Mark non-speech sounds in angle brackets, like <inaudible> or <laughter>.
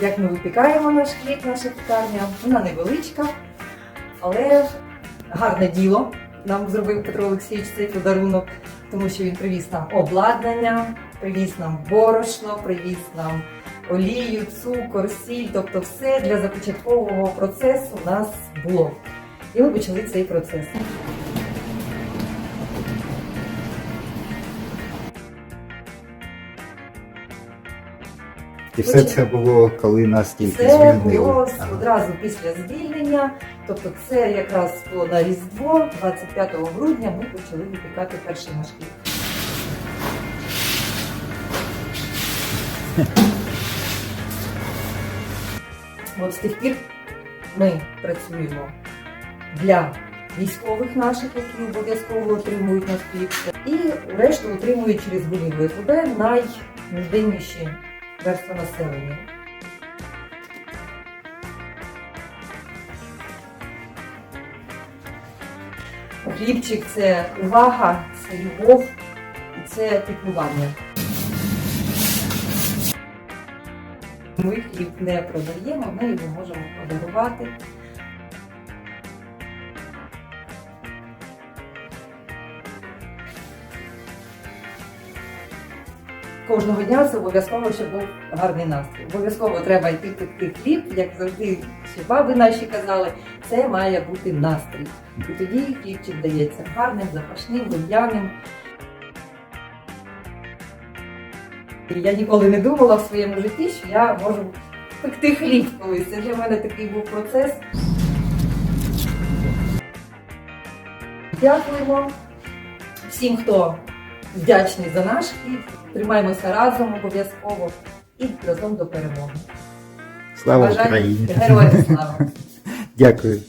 як ми випікаємо наш хліб, наша пекарня. Вона невеличка, але гарне діло. Нам зробив Петро Олексійович цей подарунок, тому що він привіз нам обладнання, привіз нам борошно, привіз нам олію, цукор, сіль, тобто все для започаткового процесу у нас було. І ми почали цей процес. І все це було, коли нас тільки Це звільнили. було Ага. одразу після звільнення, тобто це якраз було на Різдво, 25 грудня ми почали випікати перший наш. <laughs> От з тих пір ми працюємо для військових наших, які обов'язково отримують хліб, і решту отримують через голіву ФБ найнужденніші верства населення. Хлібчик це увага, це любов і це піклування. Ми хліб не продаємо, ми його можемо подарувати. Кожного дня це обов'язково, щоб був гарний настрій. Обов'язково треба йти пекти хліб, як завжди ще баби наші казали, це має бути настрій. І тоді хлібчик дається гарним, запашним, рум'яним. І я ніколи не думала в своєму житті, що я можу пекти хліб колись. Це для мене такий був процес. Дякуємо всім, хто вдячний за наш хід. Тримаємося разом обов'язково і разом до перемоги. Слава Бажаю Україні! Героям слава! <laughs> Дякую.